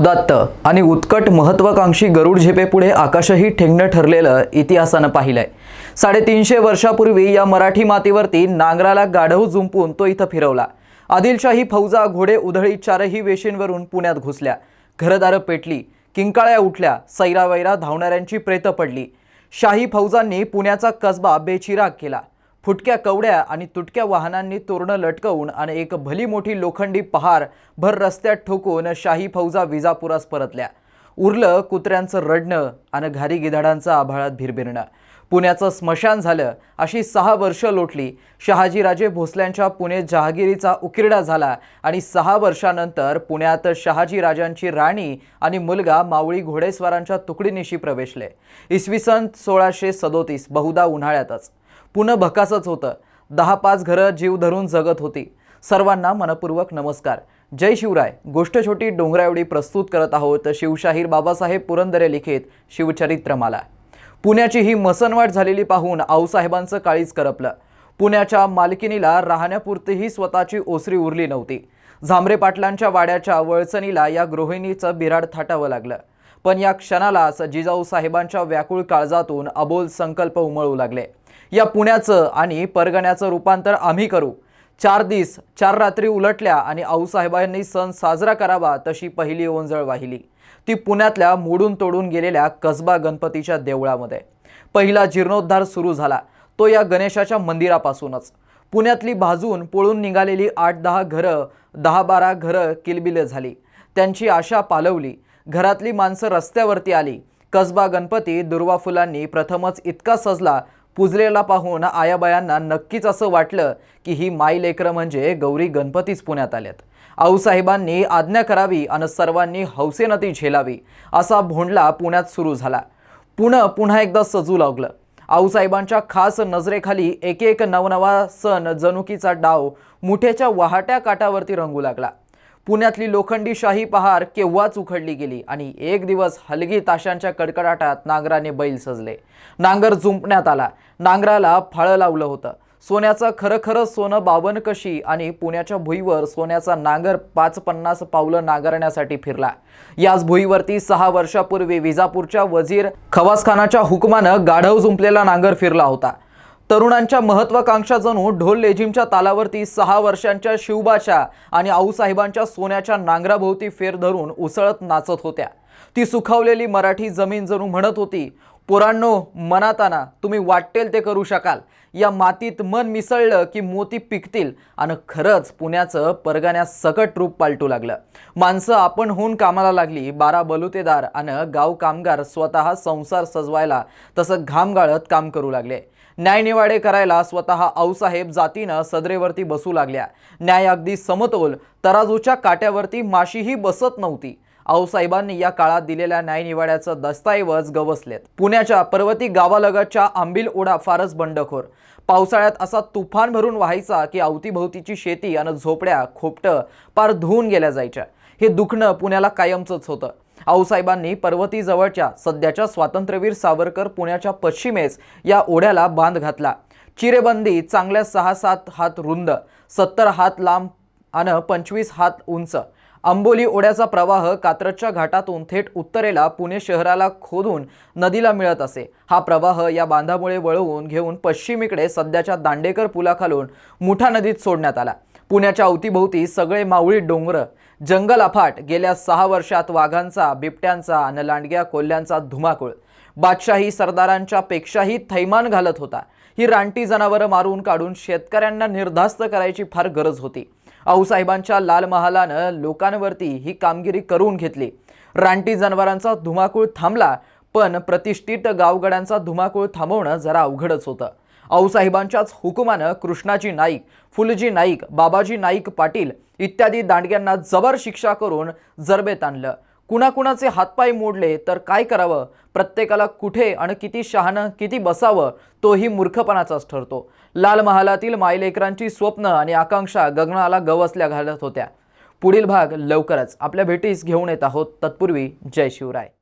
उदात्त आणि उत्कट महत्वाकांक्षी गरुड झेपेपुढे आकाशही ठेंगणं ठरलेलं इतिहासानं पाहिलंय. साडेतीनशे वर्षापूर्वी या मराठी मातीवरती नांगराला गाढव जुंपून तो इथं फिरवला. आदिलशाही फौजा घोडे उधळी चारही वेशींवरून पुण्यात घुसल्या. घरदारं पेटली किंकाळ्या उठल्या सैरावैरा धावणाऱ्यांची प्रेतं पडली. शाही फौजांनी पुण्याचा कसबा बेचिराग केला. फुटक्या कवड्या आणि तुटक्या वाहनांनी तोरणं लटकवून आणि एक भली मोठी लोखंडी पहार भर रस्त्यात ठोकून शाही फौजा विजापुरास परतल्या. उरलं कुत्र्यांचं रडणं आणि घारी गिधाडांचं आभाळात भिरभिरणं पुण्याचं स्मशान झालं अशी सहा वर्ष लोटली. शहाजीराजे भोसल्यांच्या पुणे जहागिरीचा उकिरडा झाला आणि सहा वर्षानंतर पुण्यात शहाजीराजांची राणी आणि मुलगा मावळी घोडेस्वारांच्या तुकडीनिशी प्रवेशले. इसवी सन सोळाशे सदोतीस बहुधा उन्हाळ्यातच. पुणं भकासच होतं. दहा पाच घरं जीव धरून जगत होती. सर्वांना मनपूर्वक नमस्कार. जय शिवराय. गोष्ट छोटी डोंगरा एवढी प्रस्तुत करत आहोत. शिवशाहीर बाबासाहेब पुरंदरे लिखित शिवचरित्रमाला. पुण्याची ही मसनवाट झालेली पाहून आऊसाहेबांचं काळीच करपलं. पुण्याच्या मालकिनीला राहण्यापुरतीही स्वतःची ओसरी उरली नव्हती. झांबरे पाटलांच्या वाड्याच्या वळचणीला या गृहिणीचं बिराड थाटावं लागलं. पण या क्षणालाच जिजाऊ साहेबांच्या व्याकुळ काळजातून अबोल संकल्प उमळू लागले. या पुण्याचं आणि परगण्याचं रूपांतर आम्ही करू. चार दिस चार रात्री उलटल्या आणि आऊसाहेबांनी सण साजरा करावा तशी पहिली ओंजळ वाहिली. ती पुण्यातल्या मोडून तोडून गेलेल्या कसबा गणपतीच्या देवळामध्ये. पहिला जीर्णोद्धार सुरू झाला. तो या गणेशाच्या मंदिरापासूनच. पुण्यातली भाजून पळून निघालेली आठ दहा घरं दहा बारा घरं किलबिल झाली. त्यांची आशा पालवली. घरातली माणसं रस्त्यावरती आली. कसबा गणपती दुर्वा फुलांनी प्रथमच इतका सजला पुजलेला पाहून आयाबायांना नक्कीच असं वाटलं की ही माई लेकरं म्हणजे गौरी गणपतीच पुण्यात आल्यात. आऊसाहेबांनी आज्ञा करावी आणि सर्वांनी हौसेनं ती झेलावी असा भोंडला पुण्यात सुरू झाला. पुणं पुन्हा एकदा सजू लागलं. आऊसाहेबांच्या खास नजरेखाली एक एक नवनवा सण जणुकीचा डाव मुठ्याच्या वाहट्या काठावरती रंगू लागला. पुण्यातली लोखंडी शाही पहार केव्हाच उखडली गेली आणि एक दिवस हलगी ताशांच्या कडकडाटात नांगराने बैल सजले. नांगर जुंपण्यात आला. नांगराला फाळं लावलं होतं. सोन्याचं खरं खरं सोनं बावन कशी आणि पुण्याच्या भुईवर सोन्याचा नांगर पाच पन्नास पावलं नांगरण्यासाठी फिरला. याच भुईवरती सहा वर्षापूर्वी विजापूरच्या वजीर खवासखानाच्या हुकमानं गाढव जुंपलेला नांगर फिरला होता. तरुणांच्या महत्वाकांक्षा जणू ढोल लेझिमच्या तालावरती सहा वर्षांच्या शिवबाच्या आणि आऊसाहेबांच्या सोन्याच्या नांगराभोवती फेर धरून उसळत नाचत होत्या. ती सुखावलेली मराठी जमीन जणू म्हणत होती पोरांनो मनाताना तुम्ही वाटेल ते करू शकाल. या मातीत मन मिसळलं की मोती पिकतील आणि खरंच पुण्याचं परगाण्यास सकट रूप पालटू लागलं. माणसं आपण होऊन कामाला लागली बारा बलुतेदार आणि गाव कामगार स्वतः संसार सजवायला तसं घाम गाळत काम करू लागले. न्यायनिवाडे करायला स्वतः आऊसाहेब जातीनं सदरेवरती बसू लागल्या. न्याय अगदी समतोल तराजूच्या काट्यावरती माशीही बसत नव्हती. आऊसाहेबांनी या काळात दिलेल्या न्यायनिवाड्याचं दस्तऐवज गवसलेत. पुण्याच्या पर्वती गावालगतच्या आंबील ओढा फारच बंडखोर. पावसाळ्यात असा तुफान भरून व्हायचा की अवतीभोवतीची शेती आणि झोपड्या खोपटं पार धुवून गेल्या जायच्या. हे दुखणं पुण्याला कायमचंच होतं. आऊसाहेबांनी पर्वतीजवळच्या सध्याच्या स्वातंत्र्यवीर सावरकर पुण्याच्या पश्चिमेस या ओढ्याला बांध घातला. चिरेबंदी चांगल्या सहा सात हात रुंद सत्तर हात लांब आणि पंचवीस हात उंच. आंबोली ओढ्याचा प्रवाह कात्रजच्या घाटातून थेट उत्तरेला पुणे शहराला खोदून नदीला मिळत असे. हा प्रवाह या बांधामुळे वळवून घेऊन पश्चिमेकडे सध्याच्या दांडेकर पुलाखालून मुठा नदीत सोडण्यात आला. पुण्याच्या अवतीभोवती सगळे मावळी डोंगर जंगल अफाट गेल्या सहा वर्षात वाघांचा बिबट्यांचा आणि लांडग्या कोल्ह्यांचा धुमाकूळ. बादशाही सरदारांच्या पेक्षाही थैमान घालत होता. ही रानटी जनावरं मारून काढून शेतकऱ्यांना निर्धास्त करायची फार गरज होती. आऊसाहेबांच्या लाल महालानं लोकांवरती ही कामगिरी करून घेतली. रानटी जनावरांचा धुमाकूळ थांबला पण प्रतिष्ठित गावगड्यांचा धुमाकूळ थांबवणं जरा अवघडच होतं. आऊसाहेबांच्याच हुकुमानं कृष्णाजी नाईक फुलजी नाईक बाबाजी नाईक पाटील इत्यादी दांडग्यांना जबर शिक्षा करून जरबेत आणलं. कुणाकुणाचे हातपाय मोडले तर काय करावं? प्रत्येकाला कुठे आणि किती शहाणं किती बसावं? तोही मूर्खपणाचाच ठरतो. लाल महालातील मायलेकरांची स्वप्न आणि आकांक्षा गगनाला गवसल्या घालत होत्या. पुढील भाग लवकरच. आपल्या भेटीस घेऊन येत आहोत. तत्पूर्वी जय शिवराय.